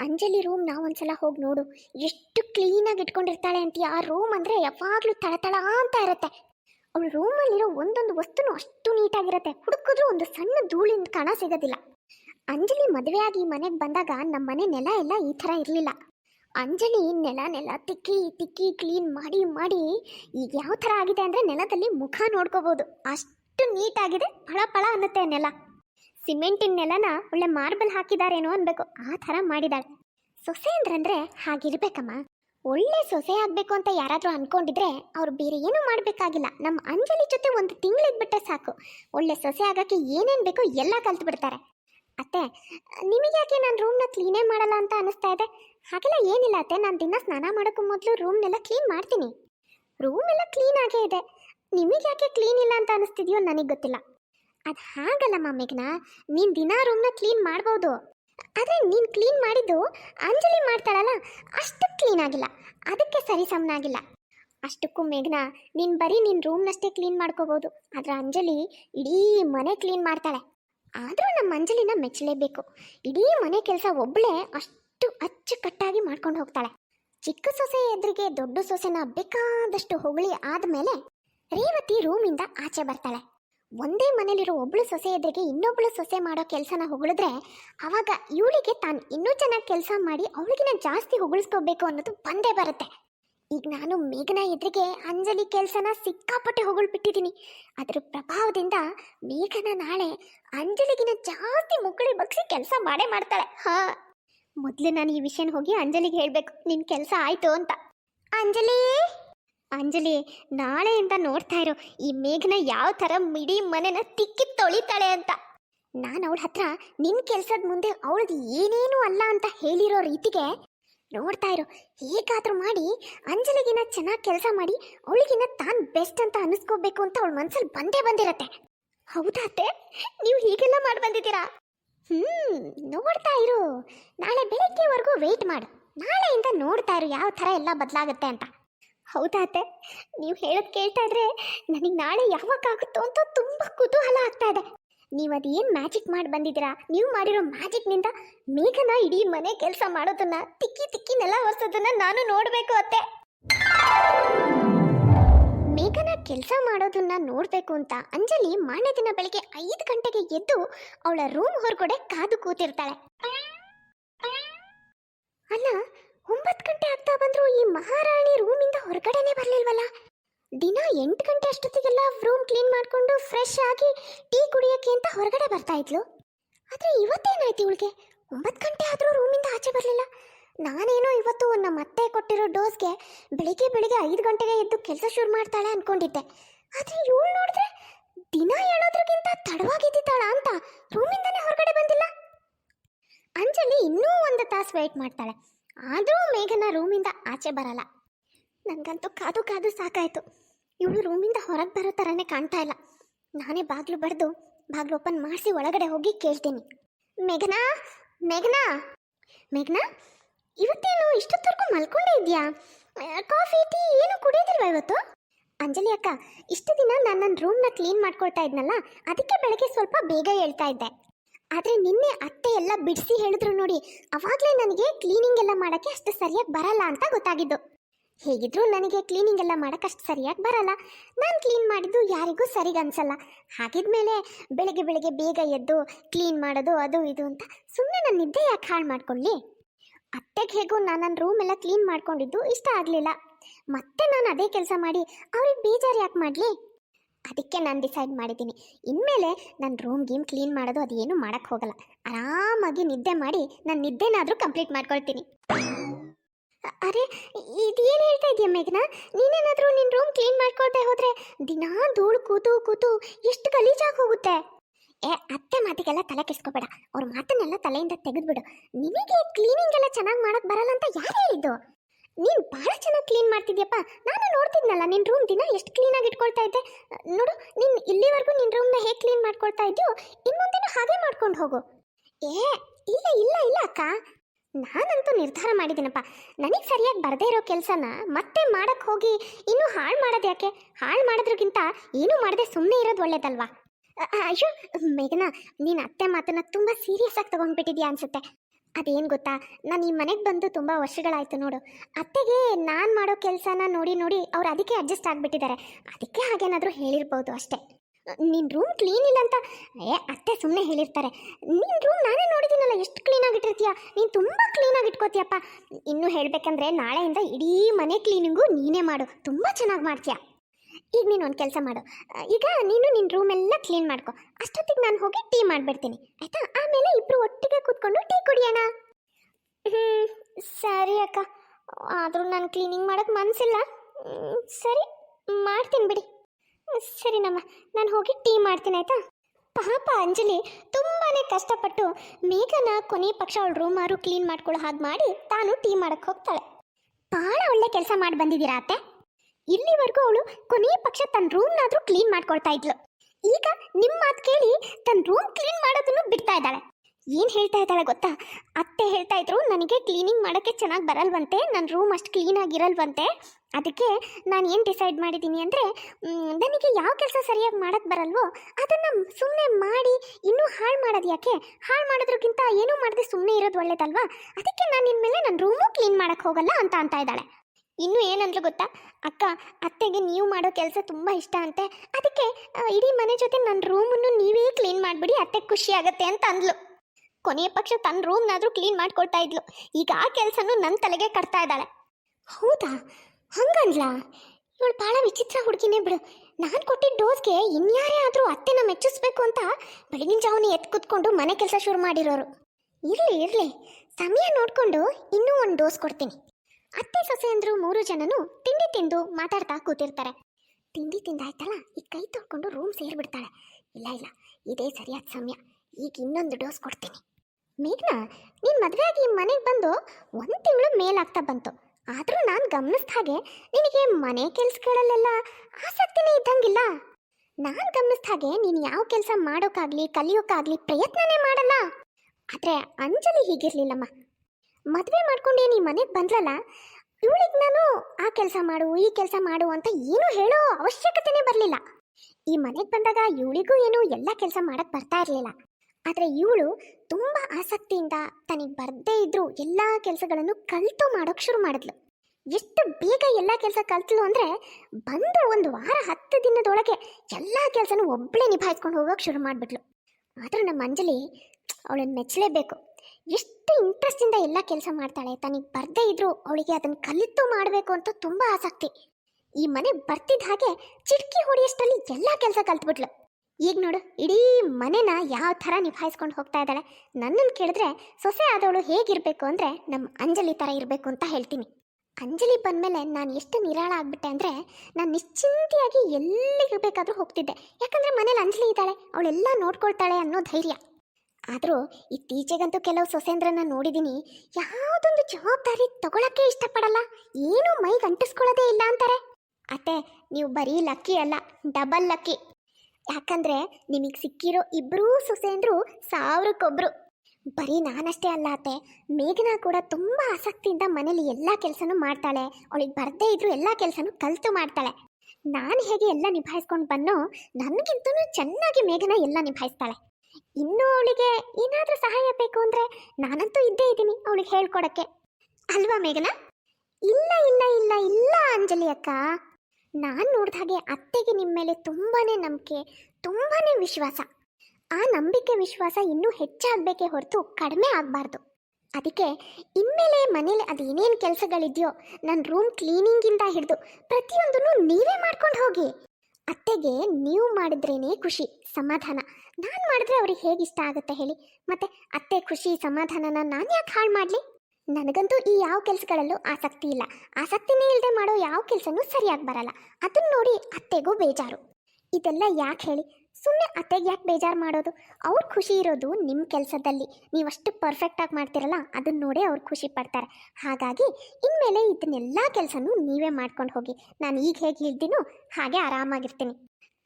ಅಂಜಲಿ ರೂಮ್ ನಾವು ಒಂದ್ಸಲ ಹೋಗಿ ನೋಡು. ಎಷ್ಟು ಕ್ಲೀನಾಗಿ ಇಟ್ಕೊಂಡಿರ್ತಾಳೆ ಅಂತೀಯ. ಆ ರೂಮ್ ಅಂದರೆ ಯಾವಾಗಲೂ ತಳತಳ ಅಂತ ಇರುತ್ತೆ. ಅವಳು ರೂಮಲ್ಲಿರೋ ಒಂದೊಂದು ವಸ್ತುನು ಅಷ್ಟು ನೀಟಾಗಿರುತ್ತೆ. ಹುಡುಕಿದ್ರೂ ಒಂದು ಸಣ್ಣ ಧೂಳಿನ ಕಣ ಸಿಗೋದಿಲ್ಲ. ಅಂಜಲಿ ಮದುವೆಯಾಗಿ ಮನೆಗೆ ಬಂದಾಗ ನಮ್ಮ ಮನೆ ನೆಲ ಎಲ್ಲ ಈ ಥರ ಇರಲಿಲ್ಲ. ಅಂಜಲಿ ನೆಲ ನೆಲ ತಿಕ್ಕಿ ತಿಕ್ಕಿ ಕ್ಲೀನ್ ಮಾಡಿ ಮಾಡಿ ಈಗ ಯಾವ ಥರ ಆಗಿದೆ ಅಂದರೆ ನೆಲದಲ್ಲಿ ಮುಖ ನೋಡ್ಕೋಬೋದು. ಅಷ್ಟು ನೀಟಾಗಿದೆ ಫಳ ಫಳ ಅನ್ನುತ್ತೆ ನೆಲ. ಸಿಮೆಂಟಿನ ನೆಲನ ಒಳ್ಳೆ ಮಾರ್ಬಲ್ ಹಾಕಿದಾರೇನೋ ಅನ್ಬೇಕು. ಆ ಥರ ಮಾಡಿದಾಳೆ. ಸೊಸೆ ಅಂದ್ರಂದ್ರೆ ಹಾಗಿರ್ಬೇಕಮ್ಮ. ಒಳ್ಳೆ ಸೊಸೆ ಆಗಬೇಕು ಅಂತ ಯಾರಾದರೂ ಅನ್ಕೊಂಡಿದ್ರೆ ಅವ್ರು ಬೇರೆ ಏನೂ ಮಾಡಬೇಕಾಗಿಲ್ಲ. ನಮ್ಮ ಅಂಜಲಿ ಜೊತೆ ಒಂದು ತಿಂಗಳಿದ್ಬಿಟ್ಟೆ ಸಾಕು. ಒಳ್ಳೆ ಸೊಸೆ ಆಗಕ್ಕೆ ಏನೇನು ಬೇಕೋ ಎಲ್ಲ ಕಲ್ತು ಬಿಡ್ತಾರೆ. ಅತ್ತೆ, ನಿಮಗೆ ಯಾಕೆ ನಾನು ರೂಮ್ನ ಕ್ಲೀನೇ ಮಾಡಲ್ಲ ಅಂತ ಅನಿಸ್ತಾ ಇದೆ? ಹಾಗೆಲ್ಲ ಏನಿಲ್ಲ ಅತ್ತೆ. ನಾನು ದಿನ ಸ್ನಾನ ಮಾಡೋಕ್ಕೂ ಮೊದಲು ರೂಮ್ನೆಲ್ಲ ಕ್ಲೀನ್ ಮಾಡ್ತೀನಿ. ರೂಮ್ ಎಲ್ಲ ಕ್ಲೀನ್ ಆಗೇ ಇದೆ. ನಿಮಗೆ ಯಾಕೆ ಕ್ಲೀನ್ ಇಲ್ಲ ಅಂತ ಅನಿಸ್ತಿದ್ಯೋ ನನಗೆ ಗೊತ್ತಿಲ್ಲ. ಅದು ಹಾಗಲ್ಲ ಮೇಘನಾ ನೀನು ದಿನ ರೂಮ್ನ ಕ್ಲೀನ್ ಮಾಡ್ಬೋದು. ಆದರೆ ನೀನು ಕ್ಲೀನ್ ಮಾಡಿದ್ದು ಅಂಜಲಿ ಮಾಡ್ತಾಳಲ್ಲ, ಅಷ್ಟು ಕ್ಲೀನ್ ಆಗಿಲ್ಲ. ಅದಕ್ಕೆ ಸರಿ ಸಮನಾಗಿಲ್ಲ. ಅಷ್ಟಕ್ಕೂ ಮೇಘನ, ನೀನು ಬರೀ ನಿನ್ನ ರೂಮ್ನಷ್ಟೇ ಕ್ಲೀನ್ ಮಾಡ್ಕೋಬೋದು. ಆದರೆ ಅಂಜಲಿ ಇಡೀ ಮನೆ ಕ್ಲೀನ್ ಮಾಡ್ತಾಳೆ. ಆದರೂ ನಮ್ಮ ಅಂಜಲಿನ ಮೆಚ್ಚಲೇಬೇಕು. ಇಡೀ ಮನೆ ಕೆಲಸ ಒಬ್ಬಳೇ ಅಷ್ಟು ಅಚ್ಚುಕಟ್ಟಾಗಿ ಮಾಡ್ಕೊಂಡು ಹೋಗ್ತಾಳೆ. ಚಿಕ್ಕ ಸೊಸೆ ಎದುರಿಗೆ ದೊಡ್ಡ ಸೊಸೆನ ಬೇಕಾದಷ್ಟು ಹೊಗಳಿ ಆದಮೇಲೆ ರೇವತಿ ರೂಮಿಂದ ಆಚೆ ಬರ್ತಾಳೆ. ಒಂದೇ ಮನೇಲಿರೋ ಒಬ್ಬಳು ಸೊಸೆ ಎದುರಿಗೆ ಇನ್ನೊಬ್ಬಳು ಸೊಸೆ ಮಾಡೋ ಕೆಲಸನ ಹೊಗಳಿದ್ರೆ ಅವಾಗ ಇವಳಿಗೆ ತಾನು ಇನ್ನೂ ಚೆನ್ನಾಗಿ ಕೆಲಸ ಮಾಡಿ ಅವಳಿಗಿನ ಜಾಸ್ತಿ ಹೊಗಳಿಸ್ಕೋಬೇಕು ಅನ್ನೋದು ಬಂದೇ ಬರುತ್ತೆ. ಈಗ ನಾನು ಮೇಘನ ಎದುರಿಗೆ ಅಂಜಲಿ ಕೆಲಸನ ಸಿಕ್ಕಾಪಟ್ಟೆ ಹೊಗಳ್ಬಿಟ್ಟಿದ್ದೀನಿ. ಅದರ ಪ್ರಭಾವದಿಂದ ಮೇಘನ ನಾಳೆ ಅಂಜಲಿಗಿನ ಜಾಸ್ತಿ ಮುಕ್ಕಳಿ ಬಗ್ಸಿ ಕೆಲಸ ಮಾಡೇ ಮಾಡ್ತಾಳೆ. ಹಾ, ಮೊದಲು ನಾನು ಈ ವಿಷಯನ ಹೋಗಿ ಅಂಜಲಿಗೆ ಹೇಳಬೇಕು ನಿನ್ನ ಕೆಲಸ ಆಯಿತು ಅಂತ. ಅಂಜಲಿ! ಅಂಜಲಿ ನಾಳೆಯಿಂದ ನೋಡ್ತಾ ಇರೋ. ಈ ಮೇಘನ ಯಾವ ಥರ ಮಿಡಿ ಮನೆನ ತಿಕ್ಕಿ ತೊಳಿತಾಳೆ ಅಂತ. ನಾನು ಅವಳ ಹತ್ರ ನಿನ್ನ ಕೆಲಸದ ಮುಂದೆ ಅವಳದು ಏನೇನೂ ಅಲ್ಲ ಅಂತ ಹೇಳಿರೋ ರೀತಿಗೆ ನೋಡ್ತಾ ಇರೋ. ಹೇಗಾದರೂ ಮಾಡಿ ಅಂಜಲಿಗಿನ ಚೆನ್ನಾಗಿ ಕೆಲಸ ಮಾಡಿ ಅವಳಿಗಿನ ತಾನು ಬೆಸ್ಟ್ ಅಂತ ಅನಿಸ್ಕೋಬೇಕು ಅಂತ ಅವಳ ಮನ್ಸಲ್ಲಿ ಬಂದೇ ಬಂದಿರತ್ತೆ. ಹೌದಾ ಅತ್ತೆ? ನೀವು ಹೀಗೆಲ್ಲ ಮಾಡಿ ಬಂದಿದ್ದೀರಾ? ಹ್ಮ್, ನೋಡ್ತಾ ಇರು. ನಾಳೆ ಬೆಳಗ್ಗೆವರೆಗೂ ವೆಯ್ಟ್ ಮಾಡು. ನಾಳೆಯಿಂದ ನೋಡ್ತಾ ಇರು ಯಾವ ಥರ ಎಲ್ಲ ಬದಲಾಗುತ್ತೆ ಅಂತ. ಹೌದಾ ಅತ್ತೆ? ನೀವು ಹೇಳೋದು ಕೇಳ್ತಾ ಇದ್ರೆ ನನಗೆ ನಾಳೆ ಯಾವಾಗ ಆಗುತ್ತೋ ಅಂತ ತುಂಬ ಕುತೂಹಲ ಆಗ್ತಾ ಇದೆ ನೀವು ಅದೇನು ಮ್ಯಾಜಿಕ್ ಮಾಡಿ ಬಂದಿದ್ದೀರಾ? ನೀವು ಮಾಡಿರೋ ಮ್ಯಾಜಿಕ್ನಿಂದ ಮೇಘನ ಇಡೀ ಮನೆ ಕೆಲಸ ಮಾಡೋದನ್ನ, ತಿಕ್ಕಿ ತಿಕ್ಕಿ ನೆಲ ನಾನು ನೋಡಬೇಕು ಅತ್ತೆ. ಮೇಘನ ಕೆಲಸ ಮಾಡೋದನ್ನ ನೋಡಬೇಕು ಅಂತ ಅಂಜಲಿ ಮಾರನೇ ದಿನ ಬೆಳಿಗ್ಗೆ ಐದು ಗಂಟೆಗೆ ಎದ್ದು ಅವಳ ರೂಮ್ ಹೊರಗಡೆ ಕಾದು ಕೂತಿರ್ತಾಳೆ. ಅಲ್ಲ ಒಂಬತ್ತು ಗಂಟೆ ಆಗ್ತಾ ಬಂದರೂ ಈ ಮಹಾರಾಣಿ ರೂಮಿಂದ ಹೊರಗಡೆನೆ ಬರಲಿಲ್ವಲ್ಲ? ದಿನ ಎಂಟು ಗಂಟೆ ಅಷ್ಟೊತ್ತಿಗೆಲ್ಲ ರೂಮ್ ಕ್ಲೀನ್ ಮಾಡಿಕೊಂಡು ಫ್ರೆಶ್ ಆಗಿ ಟೀ ಕುಡಿಯೋಕ್ಕೆ ಅಂತ ಹೊರಗಡೆ ಬರ್ತಾ ಇದ್ಲು. ಆದರೆ ಇವತ್ತೇನಾಯ್ತು ಇವಳಿಗೆ? ಒಂಬತ್ತು ಗಂಟೆ ಆದರೂ ರೂಮಿಂದ ಆಚೆ ಬರಲಿಲ್ಲ. ನಾನೇನೋ ಇವತ್ತು ನಮ್ಮ ಅತ್ತೆ ಕೊಟ್ಟಿರೋ ಡೋಸ್ಗೆ ಬೆಳಿಗ್ಗೆ ಬೆಳಿಗ್ಗೆ ಐದು ಗಂಟೆಗೆ ಎದ್ದು ಕೆಲಸ ಶುರು ಮಾಡ್ತಾಳೆ ಅನ್ಕೊಂಡಿದ್ದೆ. ಆದರೆ ಇವಳು ನೋಡಿದ್ರೆ ದಿನ ಹೇಳೋದ್ರಕ್ಕಿಂತ ತಡವಾಗಿದ್ದಾಳ ಅಂತ ರೂಮಿಂದನೇ ಹೊರಗಡೆ ಬಂದಿಲ್ಲ. ಅಂಜಲಿ ಇನ್ನೂ ಒಂದು ತಾಸು ವೆಯ್ಟ್ ಮಾಡ್ತಾಳೆ. ಆದರೂ ಮೇಘನ ರೂಮಿಂದ ಆಚೆ ಬರಲ್ಲ. ನನಗಂತೂ ಕಾದು ಕಾದು ಸಾಕಾಯ್ತು. ಇವಳು ರೂಮಿಂದ ಹೊರಗೆ ಬರೋ ಥರನೇ ಕಾಣ್ತಾ ಇಲ್ಲ. ನಾನೇ ಬಾಗಿಲು ಬರೆದು ಬಾಗಿಲು ಓಪನ್ ಮಾಡಿಸಿ ಒಳಗಡೆ ಹೋಗಿ ಕೇಳ್ತೀನಿ. ಮೇಘನಾ? ಮೇಘನಾ? ಮೇಘನಾ? ಇವತ್ತೇನು ಇಷ್ಟೊತ್ತವರೆಗೂ ಮಲ್ಕೊಂಡೇ ಇದೆಯಾ ಕಾಫಿ, ಟೀ ಏನು ಕುಡಿಯೋದಿಲ್ವಾ ಇವತ್ತು? ಅಂಜಲಿ ಅಕ್ಕ, ಇಷ್ಟು ದಿನ ನಾನು ನನ್ನ ರೂಮ್ನ ಕ್ಲೀನ್ ಮಾಡ್ಕೊಳ್ತಾ ಇದ್ನಲ್ಲ, ಅದಕ್ಕೆ ಬೆಳಗ್ಗೆ ಸ್ವಲ್ಪ ಬೇಗ ಹೇಳ್ತಾ ಇದ್ದೆ. ಆದರೆ ನಿನ್ನೆ ಅತ್ತೆ ಎಲ್ಲ ಬಿಡಿಸಿ ಹೇಳಿದ್ರು ನೋಡಿ, ಅವಾಗಲೇ ನನಗೆ ಕ್ಲೀನಿಂಗ್ ಎಲ್ಲ ಮಾಡೋಕ್ಕೆ ಅಷ್ಟು ಸರಿಯಾಗಿ ಬರಲ್ಲ ಅಂತ ಗೊತ್ತಾಗಿದ್ದು. ಹೇಗಿದ್ರು ನನಗೆ ಕ್ಲೀನಿಂಗ್ ಎಲ್ಲ ಮಾಡೋಕ್ಕೆ ಅಷ್ಟು ಸರಿಯಾಗಿ ಬರಲ್ಲ. ನಾನು ಕ್ಲೀನ್ ಮಾಡಿದ್ದು ಯಾರಿಗೂ ಸರಿಗೆ ಅನ್ಸಲ್ಲ. ಹಾಗಿದ್ಮೇಲೆ ಬೆಳಗ್ಗೆ ಬೆಳಗ್ಗೆ ಬೇಗ ಎದ್ದು ಕ್ಲೀನ್ ಮಾಡೋದು, ಅದು, ಇದು ಅಂತ ಸುಮ್ಮನೆ ನನ್ನ ನಿದ್ದೆ ಯಾಕೆ ಹಾಳು ಮಾಡ್ಕೊಳ್ಳಿ ಅತ್ತೆಗೆ ಹೇಗೂ ನಾನು ನನ್ನ ರೂಮ್ ಎಲ್ಲ ಕ್ಲೀನ್ ಮಾಡ್ಕೊಂಡಿದ್ದು ಇಷ್ಟ ಆಗಲಿಲ್ಲ. ಮತ್ತೆ ನಾನು ಅದೇ ಕೆಲಸ ಮಾಡಿ ಅವ್ರಿಗೆ ಬೇಜಾರು ಯಾಕೆ ಮಾಡಲಿ? ಅದಕ್ಕೆ ನಾನು ಡಿಸೈಡ್ ಮಾಡಿದ್ದೀನಿ. ಇನ್ಮೇಲೆ ನನ್ನ ರೂಮ್ ಗೀಮ್ ಕ್ಲೀನ್ ಮಾಡೋದು ಅದೇನು ಮಾಡೋಕ್ಕೆ ಹೋಗಲ್ಲ. ಆರಾಮಾಗಿ ನಿದ್ದೆ ಮಾಡಿ ನಾನು ನಿದ್ದೆನಾದರೂ ಕಂಪ್ಲೀಟ್ ಮಾಡ್ಕೊಳ್ತೀನಿ. ಅರೆ, ಇದೇನು ಹೇಳ್ತಾ ಇದೆಯಾ ಮೇಘನಾ? ನೀನೇನಾದರೂ ನಿನ್ನ ರೂಮ್ ಕ್ಲೀನ್ ಮಾಡ್ಕೊಳ್ತೆ ಹೋದರೆ ದಿನಾ ಧೂಳು ಕೂತು ಕೂತು ಎಷ್ಟು ಗಲೀಜಾಗಿ ಹೋಗುತ್ತೆ? ಏ, ಅತ್ತೆ ಮಾತಿಗೆಲ್ಲ ತಲೆ ಕೆಸ್ಕೋಬೇಡ ಅವ್ರ ಮಾತನ್ನೆಲ್ಲ ತಲೆಯಿಂದ ತೆಗೆದ್ಬಿಡು. ನಿನಗೆ ಕ್ಲೀನಿಂಗ್ ಎಲ್ಲ ಚೆನ್ನಾಗಿ ಮಾಡೋಕ್ಕೆ ಬರಲ್ಲ ಅಂತ ಯಾರು ಹೇಳಿದ್ದು? ನೀನು ಭಾಳ ಚೆನ್ನಾಗಿ ಕ್ಲೀನ್ ಮಾಡ್ತಿದ್ಯಪ್ಪ. ನಾನು ನೋಡ್ತಿದ್ನಲ್ಲ ನಿನ್ನ ರೂಮ್ ದಿನ ಎಷ್ಟು ಕ್ಲೀನಾಗಿ ಇಟ್ಕೊಳ್ತಾ ಇದ್ದೆ. ನೋಡು, ನೀನು ಇಲ್ಲಿವರೆಗೂ ನಿನ್ನ ರೂಮ್ನ ಹೇಗೆ ಕ್ಲೀನ್ ಮಾಡ್ಕೊಳ್ತಾ ಇದ್ಯೋ, ಇನ್ನೊಂದಿನ ಹಾಗೆ ಮಾಡ್ಕೊಂಡು ಹೋಗು. ಏ, ಇಲ್ಲ ಇಲ್ಲ ಇಲ್ಲ, ಅಕ್ಕ. ನಾನಂತೂ ನಿರ್ಧಾರ ಮಾಡಿದ್ದೀನಪ್ಪ. ನನಗೆ ಸರಿಯಾಗಿ ಬರದೇ ಇರೋ ಕೆಲಸನ ಮತ್ತೆ ಮಾಡಕ್ಕೆ ಹೋಗಿ ಇನ್ನೂ ಹಾಳು ಮಾಡೋದು ಯಾಕೆ? ಹಾಳು ಮಾಡೋದ್ರಕ್ಕಿಂತ ಏನೂ ಮಾಡದೆ ಸುಮ್ಮನೆ ಇರೋದು ಒಳ್ಳೇದಲ್ವಾ? ಅಯ್ಯೋ, ಮೇಘನಾ, ನೀನು ಅತ್ತೆ ಮಾತನ್ನ ತುಂಬ ಸೀರಿಯಸ್ ಆಗಿ ತಗೊಂಡ್ಬಿಟ್ಟಿದ್ಯಾ ಅನ್ಸುತ್ತೆ. ಅದೇನು ಗೊತ್ತಾ? ನಾನು ಈ ಮನೆಗೆ ಬಂದು ತುಂಬ ವರ್ಷಗಳಾಯಿತು ನೋಡು. ಅತ್ತೆಗೆ ನಾನು ಮಾಡೋ ಕೆಲಸನ ನೋಡಿ ನೋಡಿ ಅವ್ರು ಅದಕ್ಕೆ ಅಡ್ಜಸ್ಟ್ ಆಗಿಬಿಟ್ಟಿದ್ದಾರೆ ಅದಕ್ಕೆ ಹಾಗೇನಾದರೂ ಹೇಳಿರ್ಬೋದು ಅಷ್ಟೇ. ನಿನ್ನ ರೂಮ್ ಕ್ಲೀನ್ ಇಲ್ಲ ಅಂತ? ಏ, ಅತ್ತೆ ಸುಮ್ಮನೆ ಹೇಳಿರ್ತಾರೆ. ನಿನ್ನ ರೂಮ್ ನಾನೇ ನೋಡಿದ್ದೀನಲ್ಲ ಎಷ್ಟು ಕ್ಲೀನಾಗಿಟ್ಟಿರ್ತೀಯ ನೀನು ತುಂಬ ಕ್ಲೀನಾಗಿ ಇಟ್ಕೋತೀಯಪ್ಪ ಇನ್ನೂ ಹೇಳಬೇಕಂದ್ರೆ ನಾಳೆಯಿಂದ ಇಡೀ ಮನೆ ಕ್ಲೀನಿಂಗು ನೀನೇ ಮಾಡು. ತುಂಬ ಚೆನ್ನಾಗಿ ಮಾಡ್ತೀಯ? ಈಗ ನೀನು ಒಂದು ಕೆಲಸ ಮಾಡು. ಈಗ ನೀನು ನಿನ್ನ ರೂಮೆಲ್ಲ ಕ್ಲೀನ್ ಮಾಡ್ಕೊ. ಅಷ್ಟೊತ್ತಿಗೆ ನಾನು ಹೋಗಿ ಟೀ ಮಾಡಿಬಿಡ್ತೀನಿ. ಆಯಿತಾ? ಆಮೇಲೆ ಇಬ್ಬರು ಒಟ್ಟಿಗೆ ಕೂತ್ಕೊಂಡು ಟೀ ಕುಡಿಯೋಣ. ಹ್ಞೂ ಸರಿ ಅಕ್ಕ. ಆದರೂ ನಾನು ಕ್ಲೀನಿಂಗ್ ಮಾಡೋಕ್ಕೆ ಮನಸ್ಸಿಲ್ಲ ಸರಿ, ಮಾಡ್ತೀನಿ ಬಿಡಿ. ಸರಿನಮ್ಮ ನಾನು ಹೋಗಿ ಟೀ ಮಾಡ್ತೀನಿ, ಆಯಿತಾ? ಪಾಪ ಅಂಜಲಿ ತುಂಬಾ ಕಷ್ಟಪಟ್ಟು ಮೇಘನ ಕೊನೆ ಪಕ್ಷ ಅವಳ ರೂಮಾರು ಕ್ಲೀನ್ ಮಾಡ್ಕೊಳ್ಳೋ ಹಾಗೆ ಮಾಡಿ ತಾನು ಟೀ ಮಾಡಕ್ಕೆ ಹೋಗ್ತಾಳೆ. ಭಾಳ ಒಳ್ಳೆ ಕೆಲಸ ಮಾಡಿ ಬಂದಿದ್ದೀರಾ, ಅತ್ತೆ? ಇಲ್ಲಿವರೆಗೂ ಅವಳು ಕೊನೆಯ ಪಕ್ಷ ತನ್ನ ರೂಮ್ನಾದ್ರೂ ಕ್ಲೀನ್ ಮಾಡ್ಕೊಳ್ತಾ ಇದ್ಲು. ಈಗ ನಿಮ್ಮ ಮಾತು ಕೇಳಿ ತನ್ನ ರೂಮ್ ಕ್ಲೀನ್ ಮಾಡೋದನ್ನು ಬಿಡ್ತಾ ಇದ್ದಾಳೆ. ಏನು ಹೇಳ್ತಾ ಇದ್ದಾಳೆ ಗೊತ್ತಾ? ಅತ್ತೆ ಹೇಳ್ತಾ ಇದ್ರು, ನನಗೆ ಕ್ಲೀನಿಂಗ್ ಮಾಡೋಕ್ಕೆ ಚೆನ್ನಾಗಿ ಬರಲ್ವಂತೆ ನನ್ನ ರೂಮ್ ಅಷ್ಟು ಕ್ಲೀನಾಗಿರಲ್ವಂತೆ ಅದಕ್ಕೆ ನಾನು ಏನು ಡಿಸೈಡ್ ಮಾಡಿದ್ದೀನಿ ಅಂದರೆ ನನಗೆ ಯಾವ ಕೆಲಸ ಸರಿಯಾಗಿ ಮಾಡೋಕ್ಕೆ ಬರಲ್ವೋ, ಅದನ್ನು ಸುಮ್ಮನೆ ಮಾಡಿ, ಇನ್ನೂ ಹಾಳು ಮಾಡೋದು ಯಾಕೆ? ಹಾಳು ಮಾಡೋದ್ರಕ್ಕಿಂತ ಏನೂ ಮಾಡದೆ ಸುಮ್ಮನೆ ಇರೋದು ಒಳ್ಳೇದಲ್ವಾ? ಅದಕ್ಕೆ ನಾನು ಇನ್ಮೇಲೆ ನನ್ನ ರೂಮು ಕ್ಲೀನ್ ಮಾಡೋಕ್ಕೆ ಹೋಗಲ್ಲ ಅಂತ ಅಂತ ಇದ್ದಾಳೆ. ಇನ್ನು ಏನಂದ್ಲು ಗೊತ್ತಾ? ಅಕ್ಕ, ಅತ್ತೆಗೆ ನೀವು ಮಾಡೋ ಕೆಲಸ ತುಂಬ ಇಷ್ಟ ಅಂತೆ. ಅದಕ್ಕೆ ಇಡೀ ಮನೆ ಜೊತೆ ನನ್ನ ರೂಮನ್ನು ನೀವೇ ಕ್ಲೀನ್ ಮಾಡಿಬಿಡಿ, ಅತ್ತೆ ಖುಷಿ ಆಗತ್ತೆ ಅಂತ ಅಂದ್ಲು. ಕೊನೆಯ ಪಕ್ಷ ತನ್ನ ರೂಮ್ನಾದರೂ ಕ್ಲೀನ್ ಮಾಡ್ಕೊಳ್ತಾ ಇದ್ಲು. ಈಗ ಆ ಕೆಲಸನೂ ನನ್ನ ತಲೆಗೆ ಕಟ್ತಾ ಇದ್ದಾಳೆ. ಹೌದಾ? ಹಂಗಂದ್ಲಾ? ಇವಳು ಭಾಳ ವಿಚಿತ್ರ ಹುಡುಗಿನೇ ಬಿಡು. ನಾನು ಕೊಟ್ಟಿದ್ದ ಡೋಸ್ಗೆ ಇನ್ಯಾರೇ ಆದರೂ ಅತ್ತೆನ ಮೆಚ್ಚಿಸ್ಬೇಕು ಅಂತ ಬೆಳಗಿನ ಜಾವನ ಎತ್ತು ಕೂತ್ಕೊಂಡು ಮನೆ ಕೆಲಸ ಶುರು ಮಾಡಿರೋರು. ಇರಲಿ ಇರಲಿ. ಸಮಯ ನೋಡಿಕೊಂಡು ಇನ್ನೂ ಒಂದು ಡೋಸ್ ಕೊಡ್ತೀನಿ. ಅತ್ತೆ ಸೊಸೆಯಂದ್ರು ಮೂರು ಜನನು ತಿಂಡಿ ತಿಂದು ಮಾತಾಡ್ತಾ ಕೂತಿರ್ತಾರೆ. ತಿಂಡಿ ತಿಂದಾಯ್ತಲ್ಲ, ಈ ಕೈ ತೊಳ್ಕೊಂಡು ರೂಮ್ ಸೇರಿಬಿಡ್ತಾಳೆ. ಇಲ್ಲ ಇಲ್ಲ, ಇದೇ ಸರಿಯಾದ ಸಮಯ. ಈಗ ಇನ್ನೊಂದು ಡೋಸ್ ಕೊಡ್ತೀನಿ. ಮೇಘನಾ, ನೀನು ಮದುವೆ ಆಗಿ ಮನೆಗೆ ಬಂದು ಒಂದು ತಿಂಗಳು ಮೇಲಾಗ್ತಾ ಬಂತು. ಆದರೂ ನಾನು ಗಮನಿಸ್ದ ಹಾಗೆ ನಿನಗೆ ಮನೆ ಕೆಲಸಗಳಲ್ಲೆಲ್ಲ ಆಸಕ್ತಿನೇ ಇದ್ದಂಗಿಲ್ಲ. ನಾನು ಗಮನಿಸ್ದ ಹಾಗೆ ನೀನು ಯಾವ ಕೆಲಸ ಮಾಡೋಕ್ಕಾಗಲಿ ಕಲಿಯೋಕ್ಕಾಗಲಿ ಪ್ರಯತ್ನನೇ ಮಾಡಲ್ಲ. ಆದರೆ ಅಂಜಲಿ ಹೀಗಿರ್ಲಿಲ್ಲಮ್ಮ. ಮದುವೆ ಮಾಡ್ಕೊಂಡೇ ನೀ ಮನೆಗೆ ಬಂದ್ಲಲ್ಲ, ಇವಳಿಗೆ ನಾನು ಆ ಕೆಲಸ ಮಾಡು, ಈ ಕೆಲಸ ಮಾಡು ಅಂತ ಏನೂ ಹೇಳೋ ಅವಶ್ಯಕತೆನೇ ಬರಲಿಲ್ಲ. ಈ ಮನೆಗೆ ಬಂದಾಗ ಇವಳಿಗೂ ಏನು ಎಲ್ಲ ಕೆಲಸ ಮಾಡಕ್ ಬರ್ತಾ ಇರಲಿಲ್ಲ. ಆದರೆ ಇವಳು ತುಂಬ ಆಸಕ್ತಿಯಿಂದ ತನಗೆ ಬರ್ದೇ ಇದ್ರೂ ಎಲ್ಲ ಕೆಲಸಗಳನ್ನು ಕಲಿತು ಮಾಡೋಕೆ ಶುರು ಮಾಡಿದ್ಲು. ಎಷ್ಟು ಬೇಗ ಎಲ್ಲ ಕೆಲಸ ಕಲ್ತಲು ಅಂದರೆ ಬಂದ ಒಂದು ವಾರ ಹತ್ತು ದಿನದೊಳಗೆ ಎಲ್ಲ ಕೆಲಸನೂ ಒಬ್ಬಳೇ ನಿಭಾಯಿಸ್ಕೊಂಡು ಹೋಗೋಕೆ ಶುರು ಮಾಡಿಬಿಟ್ಲು. ಆದರೂ ನಮ್ಮ ಅಂಜಲಿ ಅವಳನ್ನು ಮೆಚ್ಚಲೇಬೇಕು ಎಷ್ಟು ಇಂಟ್ರೆಸ್ಟಿಂದ ಎಲ್ಲ ಕೆಲಸ ಮಾಡ್ತಾಳೆ. ತನಗೆ ಬರ್ದೇ ಇದ್ರು ಅವಳಿಗೆ ಅದನ್ನು ಕಲಿತು ಮಾಡಬೇಕು ಅಂತ ತುಂಬ ಆಸಕ್ತಿ. ಈ ಮನೆ ಬರ್ತಿದ್ದ ಹಾಗೆ ಚಿಟಕಿ ಹೊಡೆಯಷ್ಟರಲ್ಲಿ ಎಲ್ಲ ಕೆಲಸ ಕಲ್ತ್ಬಿಟ್ಲು. ಈಗ ನೋಡು, ಇಡೀ ಮನೆನ ಯಾವ ಥರ ನಿಭಾಯಿಸ್ಕೊಂಡು ಹೋಗ್ತಾ ಇದ್ದಾಳೆ. ನನ್ನನ್ನು ಕೇಳಿದ್ರೆ ಸೊಸೆ ಆದವಳು ಹೇಗಿರಬೇಕು ಅಂದರೆ ನಮ್ಮ ಅಂಜಲಿ ಥರ ಇರಬೇಕು ಅಂತ ಹೇಳ್ತೀನಿ. ಅಂಜಲಿ ಬಂದಮೇಲೆ ನಾನು ಎಷ್ಟು ನಿರಾಳ ಆಗ್ಬಿಟ್ಟೆ ಅಂದರೆ ನಾನು ನಿಶ್ಚಿಂತೆಯಾಗಿ ಎಲ್ಲಿಗೆ ಬೇಕಾದರೂ ಹೋಗ್ತಿದ್ದೆ. ಯಾಕಂದರೆ ಮನೇಲಿ ಅಂಜಲಿ ಇದ್ದಾಳೆ, ಅವಳೆಲ್ಲ ನೋಡ್ಕೊಳ್ತಾಳೆ ಅನ್ನೋ ಧೈರ್ಯ. ಆದರೂ ಇತ್ತೀಚೆಗಂತೂ ಕೆಲವು ಸೊಸೆಂದ್ರನ್ನ ನೋಡಿದ್ದೀನಿ ಯಾವುದೊಂದು ಜವಾಬ್ದಾರಿ ತಗೊಳಕ್ಕೆ ಇಷ್ಟಪಡಲ್ಲ. ಏನೂ ಮೈ ಅಂಟಿಸ್ಕೊಳ್ಳೋದೇ ಇಲ್ಲ ಅಂತಾರೆ. ಅತ್ತೆ, ನೀವು ಬರೀ ಲಕ್ಕಿ ಅಲ್ಲ, ಡಬಲ್ ಲಕ್ಕಿ. ಯಾಕಂದ್ರೆ ನಿಮಗೆ ಸಿಕ್ಕಿರೋ ಇಬ್ಬರೂ ಸೊಸೆಂದ್ರು ಸಾವಿರಕ್ಕೊಬ್ಬರು ಬರೀ ನಾನಷ್ಟೇ ಅಲ್ಲ ಅತ್ತೆ, ಮೇಘನಾ ಕೂಡ ತುಂಬ ಆಸಕ್ತಿಯಿಂದ ಮನೇಲಿ ಎಲ್ಲ ಕೆಲಸನೂ ಮಾಡ್ತಾಳೆ. ಅವಳಿಗೆ ಬರದೇ ಇದ್ರೂ ಎಲ್ಲ ಕೆಲಸನೂ ಕಲಿತು ಮಾಡ್ತಾಳೆ. ನಾನು ಹೇಗೆ ಎಲ್ಲ ನಿಭಾಯಿಸ್ಕೊಂಡು ಬನ್ನೋ ನನಗಿಂತೂ ಚೆನ್ನಾಗಿ ಮೇಘನ ಎಲ್ಲ ನಿಭಾಯಿಸ್ತಾಳೆ. ಇನ್ನು ಅವಳಿಗೆ ಏನಾದರೂ ಸಹಾಯ ಬೇಕು ಅಂದರೆ ನಾನಂತೂ ಇದ್ದೇ ಇದ್ದೀನಿ ಅವಳಿಗೆ ಹೇಳ್ಕೊಡಕ್ಕೆ. ಅಲ್ವಾ ಮೇಘನಾ? ಇಲ್ಲ ಇಲ್ಲ ಇಲ್ಲ ಇಲ್ಲ, ಅಂಜಲಿ ಅಕ್ಕ. ನಾನು ನೋಡಿದ ಹಾಗೆ ಅತ್ತೆಗೆ ನಿಮ್ಮ ಮೇಲೆ ತುಂಬಾ ನಂಬಿಕೆ ತುಂಬಾ ವಿಶ್ವಾಸ. ಆ ನಂಬಿಕೆ ವಿಶ್ವಾಸ ಇನ್ನೂ ಹೆಚ್ಚಾಗಬೇಕೇ ಹೊರತು ಕಡಿಮೆ ಆಗಬಾರ್ದು. ಅದಕ್ಕೆ ಇನ್ಮೇಲೆ ಮನೇಲಿ ಅದೇನೇನು ಕೆಲಸಗಳಿದೆಯೋ ನನ್ನ ರೂಮ್ ಕ್ಲೀನಿಂಗಿಂದ ಹಿಡಿದು ಪ್ರತಿಯೊಂದನ್ನು ನೀವೇ ಮಾಡ್ಕೊಂಡು ಹೋಗಿ. ಅತ್ತೆಗೆ ನೀವು ಮಾಡಿದ್ರೇನೆ ಖುಷಿ, ಸಮಾಧಾನ. ನಾನು ಮಾಡಿದ್ರೆ ಅವ್ರಿಗೆ ಹೇಗೆ ಇಷ್ಟ ಆಗುತ್ತೆ ಹೇಳಿ? ಮತ್ತೆ ಅತ್ತೆ ಖುಷಿ ಸಮಾಧಾನನ ನಾನು ಯಾಕೆ ಹಾಳು ಮಾಡಲಿ? ನನಗಂತೂ ಈ ಯಾವ ಕೆಲಸಗಳಲ್ಲೂ ಆಸಕ್ತಿ ಇಲ್ಲ. ಆಸಕ್ತಿನೇ ಇಲ್ಲದೆ ಮಾಡೋ ಯಾವ ಕೆಲಸನೂ ಸರಿಯಾಗಿ ಬರಲ್ಲ. ಅದನ್ನ ನೋಡಿ ಅತ್ತೆಗೂ ಬೇಜಾರು. ಇದೆಲ್ಲ ಯಾಕೆ ಹೇಳಿ? ಸುಮ್ಮನೆ ಅತ್ತೆಗೆ ಯಾಕೆ ಬೇಜಾರು ಮಾಡೋದು? ಅವ್ರ ಖುಷಿ ಇರೋದು ನಿಮ್ಮ ಕೆಲಸದಲ್ಲಿ. ನೀವಷ್ಟು ಪರ್ಫೆಕ್ಟಾಗಿ ಮಾಡ್ತಿರಲ್ಲ ಅದನ್ನ ನೋಡಿ ಅವ್ರು ಖುಷಿ ಪಡ್ತಾರೆ. ಹಾಗಾಗಿ ಇನ್ಮೇಲೆ ಇದನ್ನೆಲ್ಲ ಕೆಲಸನೂ ನೀವೇ ಮಾಡ್ಕೊಂಡು ಹೋಗಿ. ನಾನು ಈಗ ಹೇಗೆ ಹೇಳ್ತೀನೋ ಹಾಗೆ ಆರಾಮಾಗಿರ್ತೀನಿ.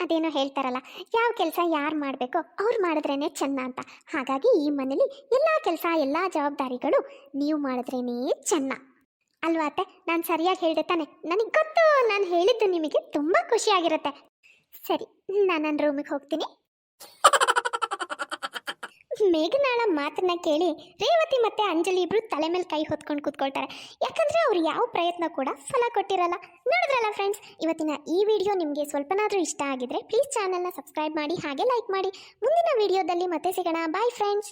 ಅದೇನೋ ಹೇಳ್ತಾರಲ್ಲ, ಯಾವ ಕೆಲಸ ಯಾರು ಮಾಡಬೇಕೋ ಅವ್ರು ಮಾಡಿದ್ರೇ ಚೆನ್ನ ಅಂತ. ಹಾಗಾಗಿ ಈ ಮನೇಲಿ ಎಲ್ಲ ಕೆಲಸ, ಎಲ್ಲ ಜವಾಬ್ದಾರಿಗಳು ನೀವು ಮಾಡಿದ್ರೇ ಚೆನ್ನ. ಅಲ್ವಾ ಅತ್ತೆ? ನಾನು ಸರಿಯಾಗಿ ಹೇಳಿದೆ ತಾನೆ. ನನಗೆ ಗೊತ್ತು, ನಾನು ಹೇಳಿದ್ದು ನಿಮಗೆ ತುಂಬ ಖುಷಿಯಾಗಿರುತ್ತೆ ಸರಿ, ನಾನು ನನ್ನ ರೂಮಿಗೆ ಹೋಗ್ತೀನಿ. ಮೇಘನಾಳ ಮಾತನ್ನ ಕೇಳಿ ರೇವತಿ ಮತ್ತೆ ಅಂಜಲಿ ಇಬ್ರು ತಲೆ ಮೇಲೆ ಕೈ ಹೊತ್ಕೊಂಡು ಕೂತ್ಕೊಳ್ತಾರೆ. ಯಾಕಂದ್ರೆ ಅವ್ರು ಯಾವ ಪ್ರಯತ್ನ ಕೂಡ ಫಲ ಕೊಟ್ಟಿರಲ್ಲ. ನೋಡಿದ್ರಲ್ಲ ಫ್ರೆಂಡ್ಸ್ ಇವತ್ತಿನ ಈ ವಿಡಿಯೋ ನಿಮಗೆ ಸ್ವಲ್ಪನಾದರೂ ಇಷ್ಟ ಆಗಿದ್ರೆ ಪ್ಲೀಸ್ ಚಾನಲ್ನ ಸಬ್ಸ್ಕ್ರೈಬ್ ಮಾಡಿ ಹಾಗೆ ಲೈಕ್ ಮಾಡಿ. ಮುಂದಿನ ವಿಡಿಯೋದಲ್ಲಿ ಮತ್ತೆ ಸಿಗೋಣ. Bye friends